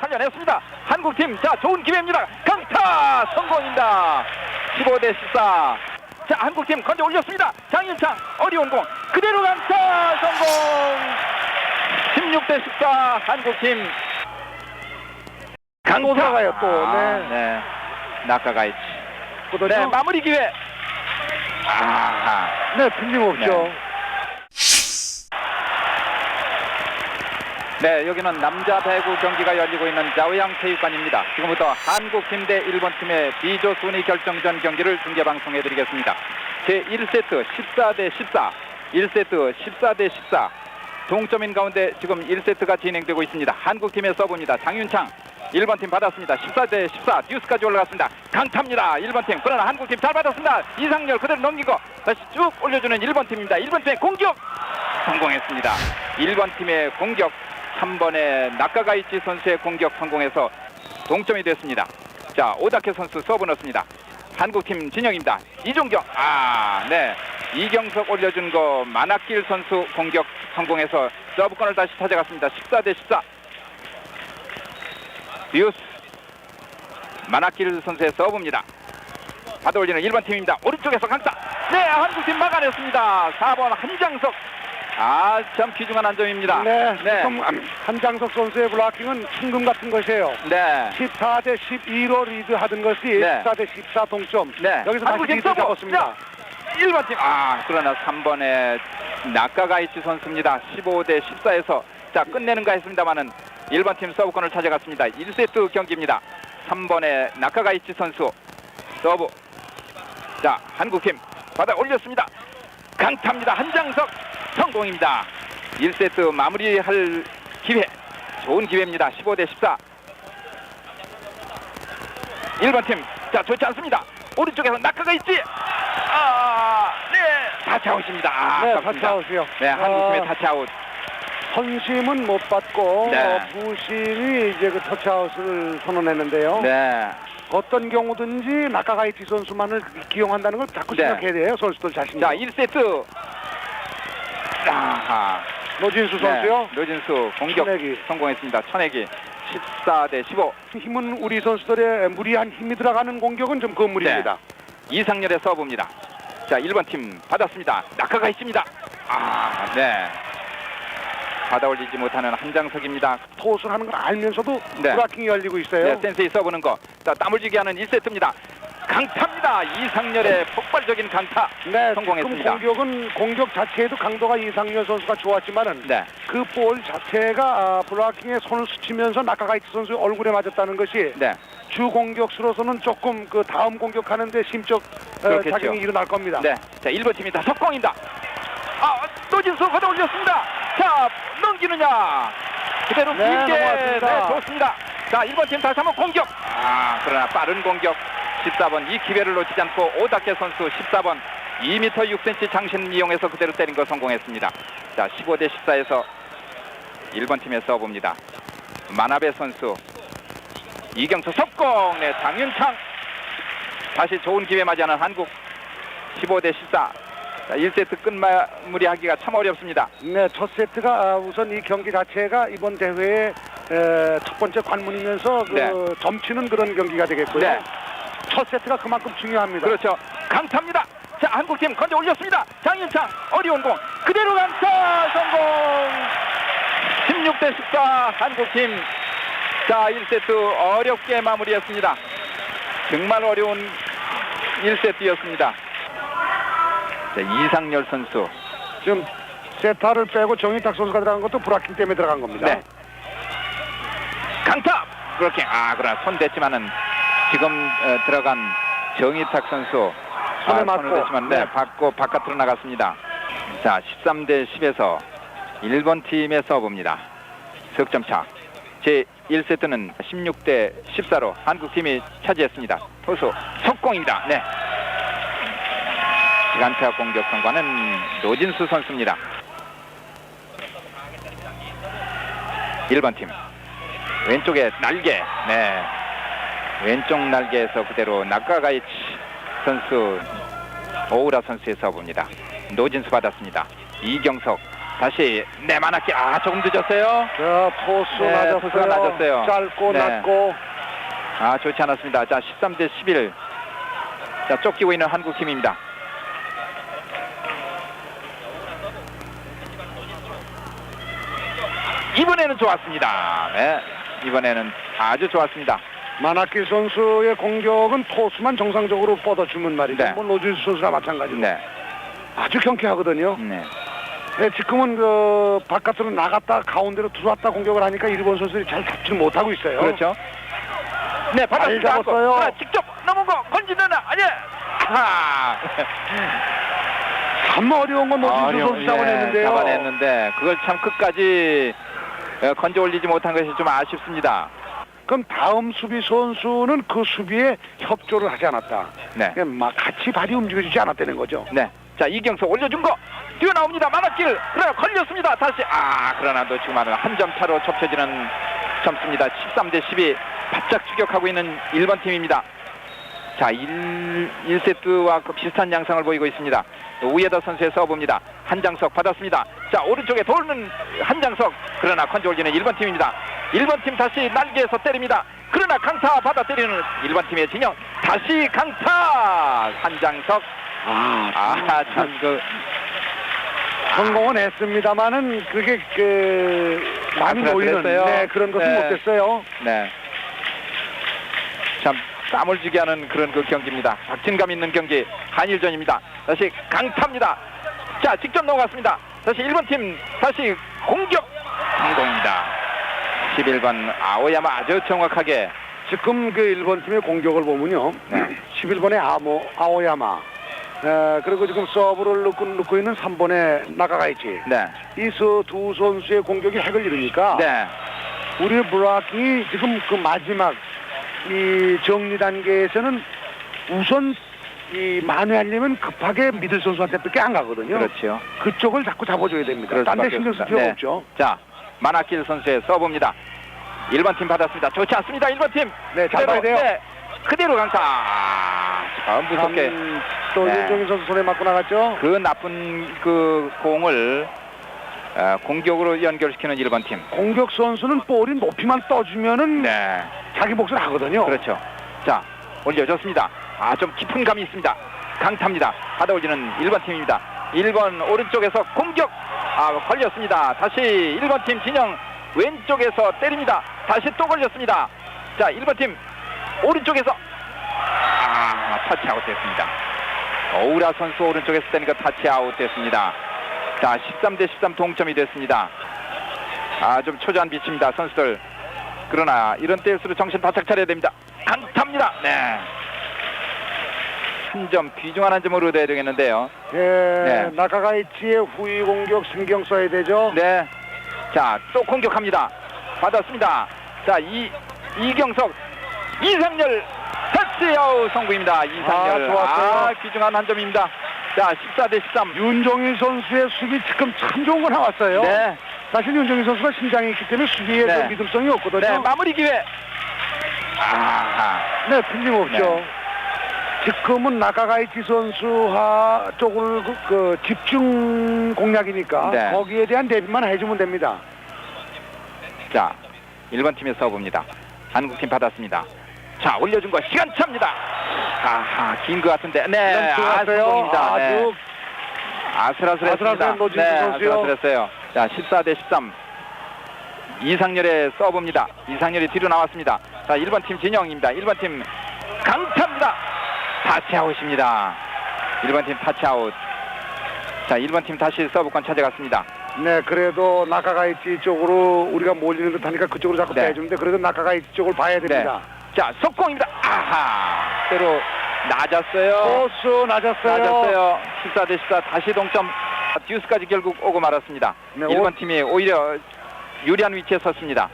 살려냈습니다. 한국팀 자 좋은 기회입니다. 강타 성공입니다. 15대 14. 자 한국팀 건져 올렸습니다. 장윤창 어려운 공 그대로 강타 성공. 16대 14 한국팀 강타 올라가요, 또. 아, 네. 네. 낙가가 있지. 거든요. 네 마무리 기회. 아. 네, 틀림없죠. 네, 여기는 남자 배구 경기가 열리고 있는 자오양 체육관입니다. 지금부터 한국팀 대 일본팀의 B조 순위 결정전 경기를 중계 방송해 드리겠습니다. 제 1세트 14 대 14, 1세트 14 대 14. 동점인 가운데 지금 1세트가 진행되고 있습니다. 한국팀의 서브입니다. 장윤창 1번 팀 받았습니다. 14 대 14 뉴스까지 올라갔습니다. 강타입니다. 1번 팀. 그러나 한국팀 잘 받았습니다. 이상열 그대로 넘기고 다시 쭉 올려주는 1번 팀입니다. 1번 팀의 공격 성공했습니다. 1번 팀의 공격 3번의 나카가이치 선수의 공격 성공해서 동점이 됐습니다. 자 오다케 선수 서브 넣습니다. 한국팀 진영입니다. 이종경 아 네. 이경석 올려준 거 만학길 선수 공격 성공해서 서브권을 다시 찾아갔습니다. 14 대 14. 뷰스 만학길 선수의 서브입니다. 받아 올리는 1번 팀입니다. 오른쪽에서 강타. 네, 한국팀 막아냈습니다. 4번 한장석. 아, 참 귀중한 한 점입니다. 네, 네. 지금 한장석 선수의 블락킹은 충금 같은 것이에요. 네. 14대 12로 리드하던 것이 네. 14대 14 동점. 네. 여기서 다시 한국팀 리드. 잡았습니다. 자, 1번 팀. 아, 그러나 3번의 나카가이치 선수입니다. 15대 14에서 자, 끝내는가 했습니다만은 1번 팀 서브권을 찾아갔습니다. 1세트 경기입니다. 3번의 나카가이치 선수 서브. 자, 한국 팀 받아 올렸습니다. 강타입니다. 한장석 성공입니다. 1세트 마무리할 기회. 좋은 기회입니다. 15 대 14. 1번 팀. 자, 좋지 않습니다. 오른쪽에서 낙하가 있지. 아, 네. 타치아웃입니다. 아, 네, 아깝습니다. 타치아웃이요. 네, 한국 팀의 어, 타치아웃. 선심은 못 받고 네. 어, 부심이 이제 그 터치아웃을 선언했는데요. 네. 어떤 경우든지 나카가이치 선수만을 기용한다는 걸 자꾸 네. 생각해야 돼요. 선수들 자신이. 자, 1세트. 아하. 노진수 선수요. 네, 노진수 공격 천내기. 성공했습니다. 천액이 14 대 15. 힘은 우리 선수들의 무리한 힘이 들어가는 공격은 좀 건물입니다. 이상열의 서브입니다. 자, 1번 팀 받았습니다. 낙하가 있습니다. 아, 네. 받아 올리지 못하는 한장석입니다. 토스를 하는 걸 알면서도 네. 브라킹이 열리고 있어요. 네, 센세이 써보는 거. 자, 땀을 쥐게 하는 1세트입니다. 강타입니다. 이상열의 폭발적인 강타. 네, 성공했습니다. 지금 공격은 공격 자체에도 강도가 이상열 선수가 좋았지만은 네. 그 볼 자체가 아, 블라킹에 손을 스치면서 나카가이치 선수의 얼굴에 맞았다는 것이 네. 주 공격수로서는 조금 그 다음 공격하는데 심적 어, 그렇겠죠. 작용이 일어날 겁니다. 네. 자, 1번 팀입니다. 석공입니다. 아, 노진수 걷어 올렸습니다. 자, 넘기느냐. 그대로 네, 길게. 넘어왔습니다. 네, 좋습니다. 자, 1번 팀 다시 한번 공격. 아, 그러나 빠른 공격. 14번 이 기회를 놓치지 않고 오다케 선수 14번 2m 6cm 장신 이용해서 그대로 때린 거 성공했습니다. 자, 15대 14에서 1번 팀의 서브입니다. 마나베 선수 이경수 석공. 네, 장윤창 다시 좋은 기회 맞이하는 한국 15대 14. 자, 1세트 끝마무리하기가 참 어렵습니다. 네, 첫 세트가 아, 우선 이 경기 자체가 이번 대회의 에, 첫 번째 관문이면서 그 네. 점치는 그런 경기가 되겠고요. 네. 첫 세트가 그만큼 중요합니다. 그렇죠. 강타입니다. 자, 한국팀 건져 올렸습니다. 장윤창 어려운 공 그대로 강타 성공. 16대 14 한국팀. 자, 1세트 어렵게 마무리했습니다. 정말 어려운 1세트였습니다. 자, 이상열 선수. 지금 세타를 빼고 정인탁 선수가 들어간 것도 브라킹 때문에 들어간 겁니다. 네. 강타 그렇게 아 그러나 손 댔지만은 지금 어, 들어간 정희탁 선수 손에 아, 맞고. 손을 댔지만 네, 네. 받고 바깥으로 나갔습니다. 자 13대 10에서 1번 팀의 서브입니다. 석점 차. 제 1세트는 16대 14로 한국 팀이 차지했습니다. 투수 속공입니다. 네. 시간차 공격 성과는 노진수 선수입니다. 1번 팀 왼쪽에 날개 네 왼쪽 날개에서 그대로 나카가이치 선수 오우라 선수의 서브입니다 노진수 받았습니다 이경석 다시 내만하게 아 조금 늦었어요. 자, 토스 네, 낮았어요. 토스가 낮았어요. 짧고 네. 낮고. 아 좋지 않았습니다. 자 13 대 11. 자 쫓기고 있는 한국 팀입니다. 이번에는 좋았습니다. 네, 이번에는 아주 좋았습니다. 마나키 선수의 공격은 토스만 정상적으로 뻗어주면 말이죠. 네. 뭐 노준수 선수나 마찬가지로 네, 아주 경쾌하거든요. 네, 네, 지금은 그 바깥으로 나갔다 가운데로 들어왔다 공격을 하니까 일본 선수들이 잘 잡지 못하고 있어요. 그렇죠. 네. 잘 잡았어요. 하나 직접 넘은 거 건지는 아니야. 아, 참 어려운 건 노준수 선수 예, 잡아냈는데요. 잡아냈는데 그걸 참 끝까지 어, 건져 올리지 못한 것이 좀 아쉽습니다. 그럼 다음 수비 선수는 그 수비에 협조를 하지 않았다. 네. 막 같이 발이 움직여지지 않았다는 거죠. 네. 자, 이경석 올려준 거 뛰어나옵니다. 만화길. 그러나 걸렸습니다. 다시. 아, 그러나 도 지금 한 점 차로 접혀지는 점수입니다. 13 대 12. 바짝 추격하고 있는 1번 팀입니다. 자, 1, 1세트와 그 비슷한 양상을 보이고 있습니다. 우예더 선수의 서브입니다. 한장석 받았습니다. 자, 오른쪽에 돌는 한장석. 그러나 컨트롤 올리는 1번 팀입니다. 1번 팀 다시 날개에서 때립니다. 그러나 강타 받아 때리는 1번 팀의 진영. 다시 강타! 한장석. 아, 아, 참, 그, 성공은 했습니다만은 그게 그 많이 그래- 모이는. 네, 그런 것은 네. 못됐어요. 네. 참, 땀을 쥐게 하는 그런 그 경기입니다. 박진감 있는 경기, 한일전입니다. 다시 강타입니다. 자, 직접 넘어갔습니다. 다시 1번 팀, 다시 공격! 성공입니다. 11번 아오야마 아주 정확하게. 지금 그 일본 팀의 공격을 보면요. 네. 11번의 아모 아오야마. 에, 그리고 지금 서브를 넣고, 넣고 있는 3번의 나가가이치. 네. 이두 선수의 공격이 핵을 이루니까 네. 우리 브라킹이 지금 그 마지막 이 정리 단계에서는 우선 이 만회하려면 급하게 미들 선수한테밖에 안 가거든요. 그렇죠. 그쪽을 자꾸 잡아줘야 됩니다. 그럴 딴데 수밖에 신경 쓸. 필요가 네. 없죠. 자, 만화길 선수의 서브입니다. 1번 팀 받았습니다. 좋지 않습니다. 1번 팀. 네, 잘 봐야 돼요. 네. 그대로 강타. 아, 참 무섭게. 참, 또 네. 윤종인 선수 손에 맞고 나갔죠. 그 나쁜 그 공을 어, 공격으로 연결시키는 1번 팀. 공격 선수는 볼이 높이만 떠주면은 네. 자기 몫을 하거든요. 그렇죠. 자, 올려줬습니다. 아, 좀 깊은 감이 있습니다. 강타입니다. 받아 올리는 1번 팀입니다. 1번 오른쪽에서 공격. 아, 걸렸습니다. 다시 1번 팀 진영 왼쪽에서 때립니다. 다시 또 걸렸습니다. 자, 1번 팀 오른쪽에서 아, 터치아웃 됐습니다. 오우라 선수 오른쪽에서 때니까 터치아웃 됐습니다. 자, 13 대 13 동점이 됐습니다. 아, 좀 초조한 빛입니다, 선수들. 그러나 이런 때일수록 정신 바짝 차려야 됩니다. 강타입니다. 네. 한 점 귀중한 한 점을 얻어야 되겠는데요. 예, 네. 나카가이치의 후위 공격 신경 써야 되죠. 네. 자, 또 공격합니다. 받았습니다. 자, 이 이경석 이상열 터치아웃 성공입니다. 이상열. 아, 좋았어요. 아, 귀중한 한 점입니다. 자, 14 대 13. 윤종인 선수의 수비 지금 참 좋은 거 나왔어요. 네. 사실 윤종인 선수가 신장이 있기 때문에 수비에 네. 그 믿음성이 없거든요. 네, 마무리 기회. 아, 네, 틀림없죠. 네. 지금은 나카가이치 선수와 쪽을 그, 그 집중 공략이니까 네. 거기에 대한 대비만 해주면 됩니다. 자, 1번 팀의 서브입니다. 한국팀 받았습니다. 자, 올려준 거 시간차입니다. 아하, 긴 것 같은데. 네, 아. 성공입니다. 네. 아주 아슬아슬했습니다. 아슬아슬한 노진수 네, 선수요. 아슬아슬했어요. 자, 14 대 13. 이상열의 서브입니다. 이상열이 뒤로 나왔습니다. 자, 1번 팀 진영입니다. 1번 팀 강 타치아웃입니다. 1번 팀 타치아웃. 자, 1번 팀 다시 서브권 찾아갔습니다. 네, 그래도 나카가이치 쪽으로 우리가 몰리는 듯하니까 그쪽으로 자꾸 네. 빼주는데 그래도 나카가이치 쪽을 봐야 됩니다. 자, 속공입니다. 아하. 때로 낮았어요. 코스 낮았어요. 낮았어요. 14 대 14 다시 동점. 듀스까지 결국 오고 말았습니다. 네, 1번 팀이 오히려 유리한 위치에 섰습니다.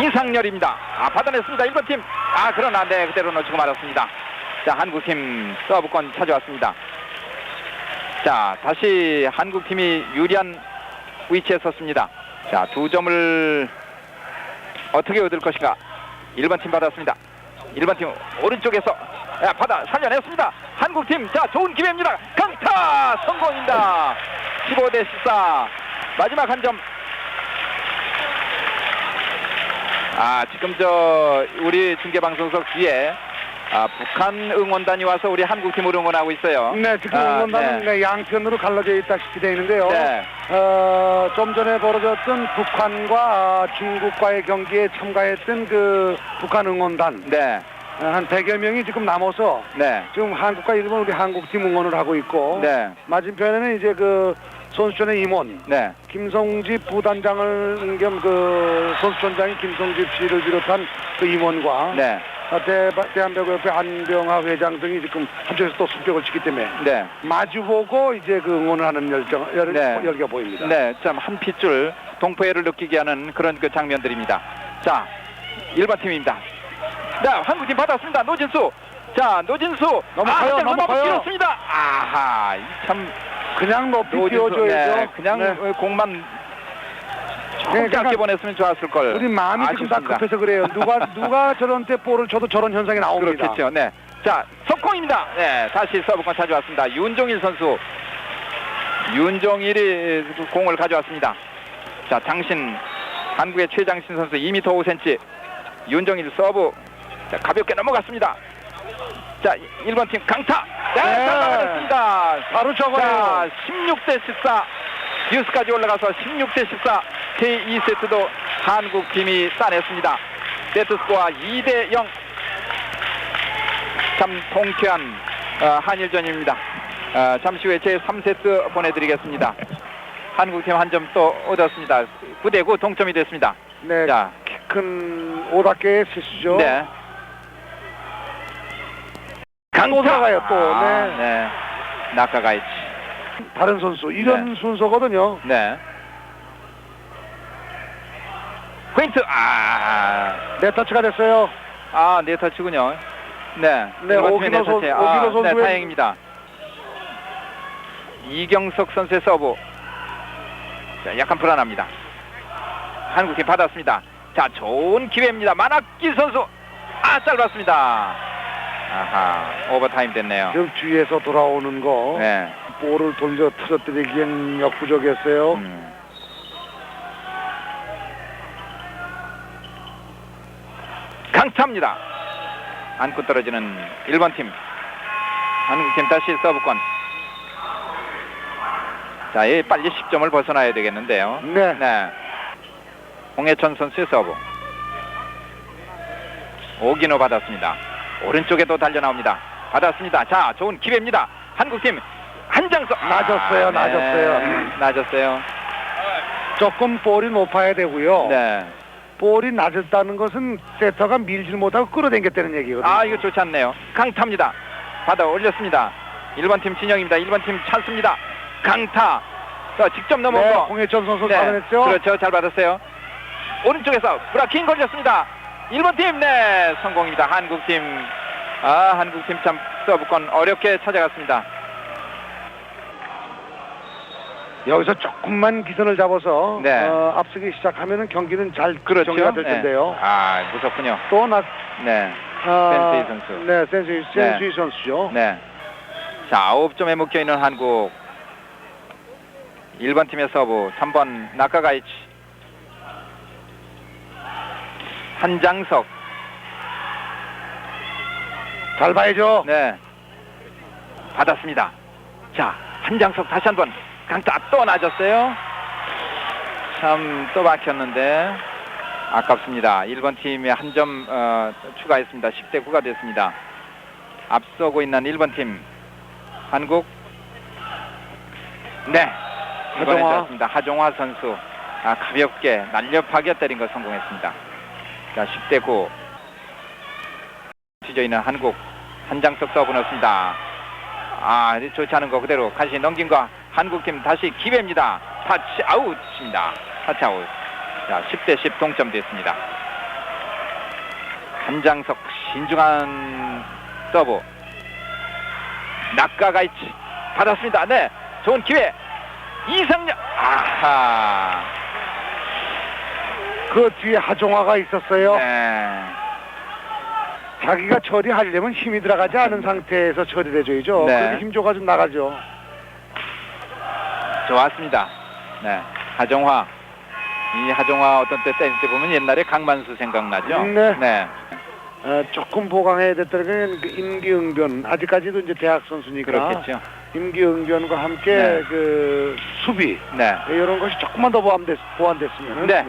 이상열입니다. 아, 받아냈습니다. 1번 팀. 아, 그러나 네, 그대로 놓치고 말았습니다. 자, 한국팀 서브권 찾아왔습니다. 자, 다시 한국팀이 유리한 위치에 섰습니다. 자, 두 점을 어떻게 얻을 것인가? 1번 팀 받았습니다. 1번 팀 오른쪽에서 야, 받아 살려냈습니다. 한국팀 자 좋은 기회입니다. 강타 성공입니다. 15 대 14 마지막 한 점. 아 지금 저 우리 중계 방송석 뒤에 아, 북한 응원단이 와서 우리 한국팀을 응원하고 있어요. 네, 지금 아, 응원단은 네. 네, 양편으로 갈라져 있다시피 되어 있는데요. 네. 어, 좀 전에 벌어졌던 북한과 아, 중국과의 경기에 참가했던 그 북한 응원단 네, 어, 한 100여 명이 지금 남아서 네, 지금 한국과 일본 우리 한국팀 응원을 하고 있고 네, 맞은편에는 이제 그 선수촌의 임원 네, 김성집 부단장을 겸 그 선수촌장인 김성집 씨를 비롯한 그 임원과 네, 아, 대, 대한배구협회 안병하 회장 등이 지금 한쪽에서 또 숨격을 치기 때문에 네. 마주보고 이제 그 응원을 하는 열정, 열, 네. 열기가 보입니다. 네, 참 한 핏줄 동포애를 느끼게 하는 그런 그 장면들입니다. 자, 1번 팀입니다. 네, 한국팀 받았습니다. 노진수. 자, 노진수. 넘어가요, 아, 넘어가요. 너무 길었습니다. 아하, 이참 그냥 높이 노진수. 띄워줘야죠. 네, 그냥 네. 어, 공만 네, 짧게 그러니까 보냈으면 좋았을 걸. 우리 마음이 지금 다. 급해서 그래요. 누가 누가 저런 때 볼을 쳐도 저런 현상이 나옵니다. 그렇겠죠. 네. 자, 석공입니다. 네, 다시 서브권 찾아왔습니다. 윤종일 선수. 윤종일이 공을 가져왔습니다. 자, 장신. 한국의 최장신 선수 2m 5cm. 윤종일 서브. 자, 가볍게 넘어갔습니다. 자, 1번 팀 강타. 네, 네. 잘 막아냈습니다. 바로 자, 저거예요. 16대 14. 뉴스까지 올라가서 16대 14. 제2세트도 한국 팀이 따냈습니다. 세트 스코어 2대 0. 참 통쾌한 어, 한일전입니다. 어, 잠시 후에 제 3세트 보내드리겠습니다. 한국팀 한 점 또 얻었습니다. 9대 9 동점이 됐습니다. 네, 자, 큰 오답계의 실수죠. 네. 또 들어가요, 또. 아, 네. 네. 나카가이치. 다른 선수 이런 네. 순서거든요. 네. 포인트. 아, 네 터치가 됐어요. 아, 네 터치군요. 네. 네, 오기노 선-. 오기노 아, 네, 선수의- 다행입니다. 이경석 선수의 서브. 자, 약간 불안합니다. 한국팀 받았습니다. 자, 좋은 기회입니다. 만학기 선수. 아, 짧았습니다. 아하, 오버타임 됐네요. 지금 뒤에서 돌아오는 거 네. 볼을 돌려 틀어뜨리기엔 역부족했어요. 음. 강타입니다. 안고 떨어지는 1번 팀. 한국팀 다시 서브권. 자, 이 빨리 10점을 벗어나야 되겠는데요. 네. 네. 홍해천 선수의 서브. 오기노 받았습니다. 오른쪽에도 달려 나옵니다. 받았습니다. 자, 좋은 기회입니다. 한국팀 한장서 낮았어요, 낮았어요. 낮았어요. 조금 볼이 높아야 되고요. 네. 볼이 낮았다는 것은 세터가 밀질 못하고 끌어당겼다는 얘기거든요. 아, 이거 좋지 않네요. 강타입니다. 받아 올렸습니다. 1번 팀 진영입니다. 1번 팀 찬스입니다. 강타. 자, 직접 넘어온 네, 거. 홍해천 선수 네, 받아냈죠. 그렇죠. 잘 받았어요. 오른쪽에서 브라킹 걸렸습니다. 1번 팀, 네, 성공입니다. 한국 팀. 아, 한국 팀 참 서브권 어렵게 찾아갔습니다. 여기서 조금만 기선을 잡아서 네. 어, 앞서기 시작하면은 경기는 잘 그렇죠. 정리가 될 네. 텐데요. 아, 무섭군요. 또 나, 네, 아, 센스이 선수. 네, 센스이, 센스이 선수죠. 네. 자, 아홉 점에 묶여 있는 한국. 1번 팀의 서브, 3번 나카가이치. 한장석. 잘 봐야죠. 네. 받았습니다. 자, 한장석 다시 한번 강타 또 낮았어요. 참 또 막혔는데 아깝습니다. 1번 팀이 한점 어, 추가했습니다. 10대 9가 됐습니다. 앞서고 있는 1번 팀 한국 네 하종화. 하종화 선수 아, 가볍게 날렵하게 때린 거 성공했습니다. 자 10대 9 뒤져 있는 한국 한 장석 서브 넣습니다. 아 좋지 않은 거 그대로 다시 넘긴 거 한국팀 다시 기회입니다. 타치 아웃입니다. 타치 아웃. 자 10대 10 동점 됐습니다. 한장석 신중한 서브 낙가가이치 받았습니다. 네 좋은 기회 이상력 아하 그 뒤에 하종화가 있었어요. 네. 자기가 처리하려면 힘이 들어가지 않은 상태에서 처리를 해줘야죠. 네. 그렇게 힘 줘가지고 나가죠. 좋았습니다. 네. 하정화. 이 하정화 어떤 때 때릴 때 보면 옛날에 강만수 생각나죠? 네. 어, 조금 보강해야 됐다는 건그 임기응변 아직까지도 이제 대학 선수니까 그렇겠죠. 임기응변과 함께 네. 그 수비 네. 이런 것이 조금만 더 보완됐, 보완됐으면 네.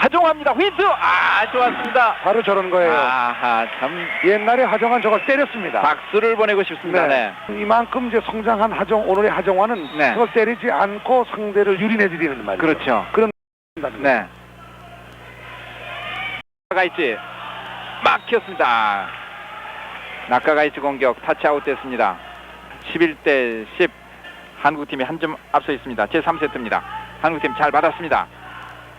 하정화입니다. 휘트! 아, 좋았습니다. 바로 저런 거예요. 아하, 참 옛날에 하정환 저걸 때렸습니다. 박수를 보내고 싶습니다. 네. 이만큼 이제 성장한 하정 오늘의 하정환은 네. 저걸 때리지 않고 상대를 유린해드리는 말이죠. 그렇죠. 그런 네. 나가 있지. 막혔습니다. 낙가가 있지 공격 타치아웃 됐습니다. 11대 10 한국팀이 한 점 앞서 있습니다. 제 3세트입니다. 한국팀 잘 받았습니다.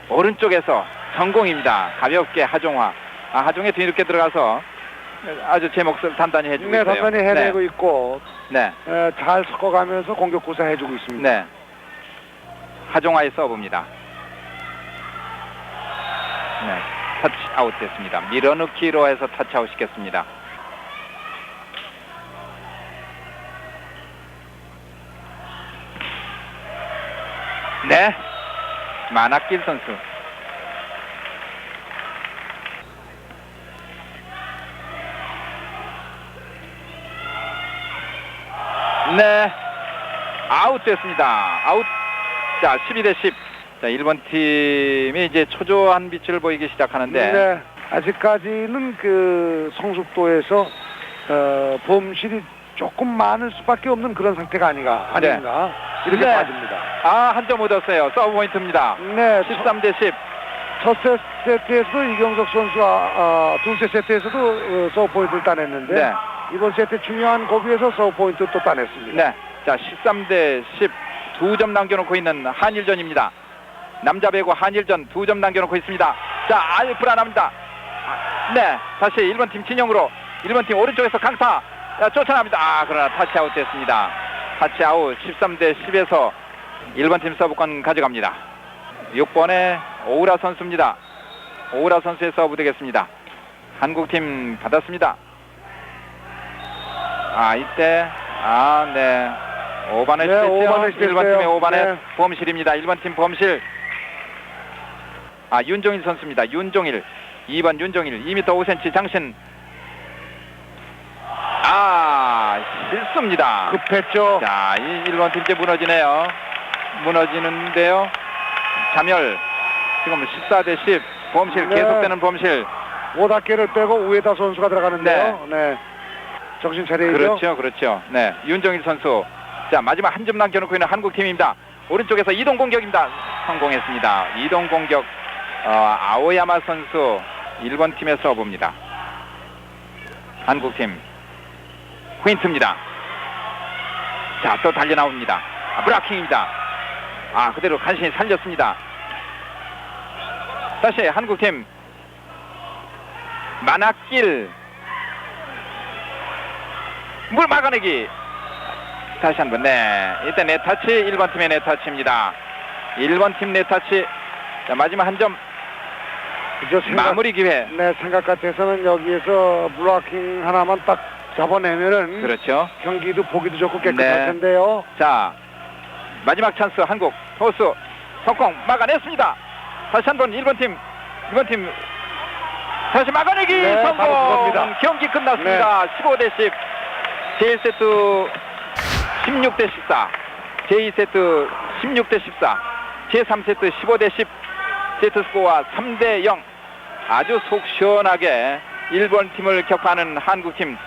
오른쪽에서 성공입니다. 가볍게 하종화. 아, 하종에 뒤늦게 들어가서 아주 제 몫을 단단히 해주고 네, 있어요. 단단히 해내고 있고 네. 에, 잘 섞어가면서 공격 구사해주고 있습니다. 네. 하종화의 서브입니다. 네. 터치 아웃 됐습니다. 밀어넣기로 해서 터치 아웃 시켰습니다. 네. 만학길 선수. 네. 아웃 됐습니다. 아웃. 자, 12 대 10. 자, 1번 팀이 이제 초조한 빛을 보이기 시작하는데. 네, 아직까지는 그 성숙도에서 어, 범실이 조금 많을 수밖에 없는 그런 상태가 아닌가 아닌가 이렇게 네. 봐집니다. 아, 한 점 얻었어요. 서브 포인트입니다. 네, 13 대 10. 첫 세- 세트에서도 이경석 선수와 어, 둘째 세트에서도 어, 서브 포인트를 따냈는데 네. 이번 세트 중요한 고비에서 서브 포인트 또 따냈습니다. 네. 자, 13 대 10. 두 점 남겨놓고 있는 한일전입니다. 남자 배구 한일전 두 점 남겨놓고 있습니다. 자, 불안합니다. 아, 네. 다시 1번 팀 진영으로 1번 팀 오른쪽에서 강타. 자, 쫓아납니다. 아, 그러나 타치 아웃 됐습니다. 타치 아웃 13 대 10에서 1번 팀 서브권 가져갑니다. 6번의 오우라 선수입니다. 오우라 선수의 서브 되겠습니다. 한국팀 받았습니다. 아, 이때 아, 네. 5반을 네, 시켰죠. 오반을 1번 시켰어요. 팀의 5반의 네. 범실입니다. 1번 팀 범실. 아, 윤종일 선수입니다. 윤종일. 2번 윤종일. 2m 5cm 장신. 아, 실수입니다. 급했죠. 자, 이 1번 팀 이제 무너지네요. 무너지는데요. 자멸. 지금 14대 10. 범실 네. 계속되는 범실. 오다케를 빼고 우에다 선수가 들어가는데요. 네. 정신 차려야죠. 그렇죠, 그렇죠. 네, 윤정일 선수. 자, 마지막 한 점 남겨놓고 있는 한국 팀입니다. 오른쪽에서 이동 공격입니다. 성공했습니다. 이동 공격. 어, 아오야마 선수 1번 팀의 서브입니다. 한국 팀 포인트입니다. 자, 또 달려 나옵니다. 아, 브라킹입니다. 아, 그대로 간신히 살렸습니다. 다시 한국 팀 만학길 물 막아내기. 다시 한 번. 네. 이때 네타치 1번 팀의 네타치입니다. 1번 팀 네타치. 자, 마지막 한점 그저 생각, 마무리 기회. 네, 생각 같아서는 여기에서 블로킹 하나만 딱 잡아내면은 그렇죠. 경기도 보기도 좋고 깨끗할 네. 텐데요. 자, 마지막 찬스 한국 토스 성공 막아냈습니다. 다시 한번 1번 팀 1번 팀 다시 막아내기 네, 성공. 경기 끝났습니다. 15대 10. 제1세트 16대 14. 제2세트 16대 14. 제3세트 15대 10. 세트 스코어 3대 0. 아주 속 시원하게 일본 팀을 격파하는 한국 팀